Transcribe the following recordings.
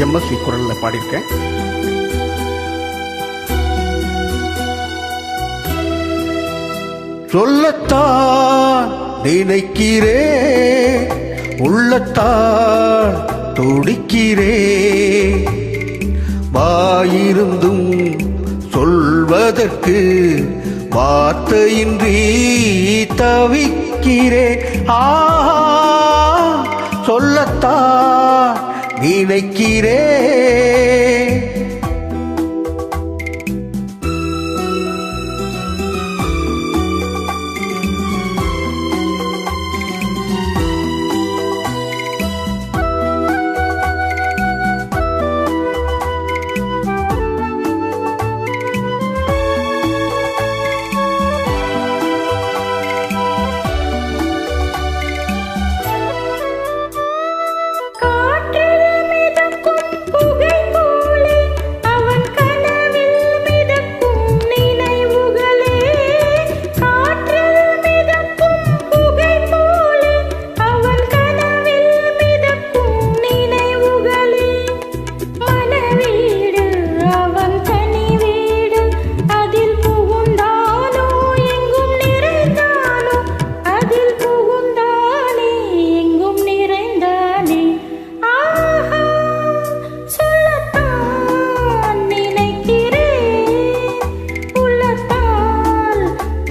MSV குரலில் பாடியிருக்கேன். சொல்லத்தான் நினைக்கிறே உள்ளத்தான் துடிக்கிறே. வாயிருந்தும் சொல்வதற்கு வார்த்தையின்றி தவிக்கிறே. ஆ சொல்லத்தான் நினைக்கிறே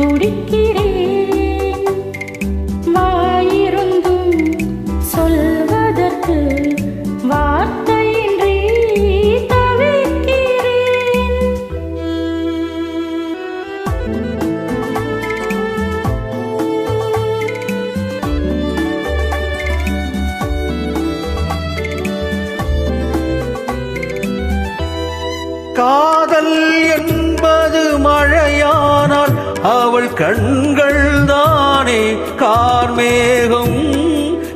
துடிக்கிறேன் வாயிருந்தும் சொல்வதற்கு வார்த்தையின்றி தவிக்கிறேன். காதல் அவள் கண்கள் தானே கார்மேகம்.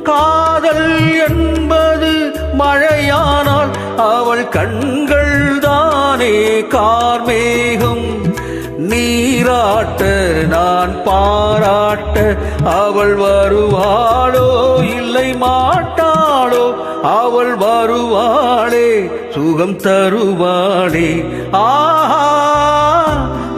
காதல் என்பது மழையானால் அவள் கண்கள் தானே கார்மேகம். நீராட்ட நான் பாராட்ட அவள் வருவாளோ இல்லை மாட்டாளோ? அவள் வருவாளே சுகம் தருவாளே. ஆஹா!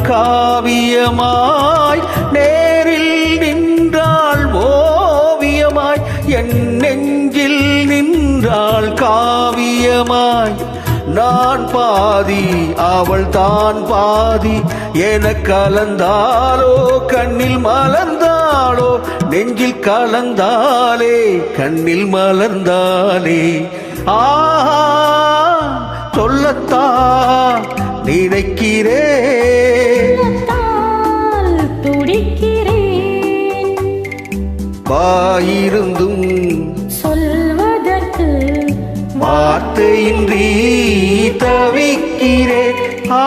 காவியமாய் நேரில் நின்றாள் ஓவியமாய் என் நெஞ்சில் நின்றாள் காவியமாய். நான் பாதி அவள் தான் பாதி. என கலந்தாலோ கண்ணில் மலர்ந்தாளோ நெஞ்சில் கலந்தாலே கண்ணில் மலர்ந்தாலே. ஆஹா சொல்லத்தா நினைக்கிறேன். வாயிருந்தும் சொல்வதற்கு வார்த்தையின்றி தவிக்கிறேன். ஆ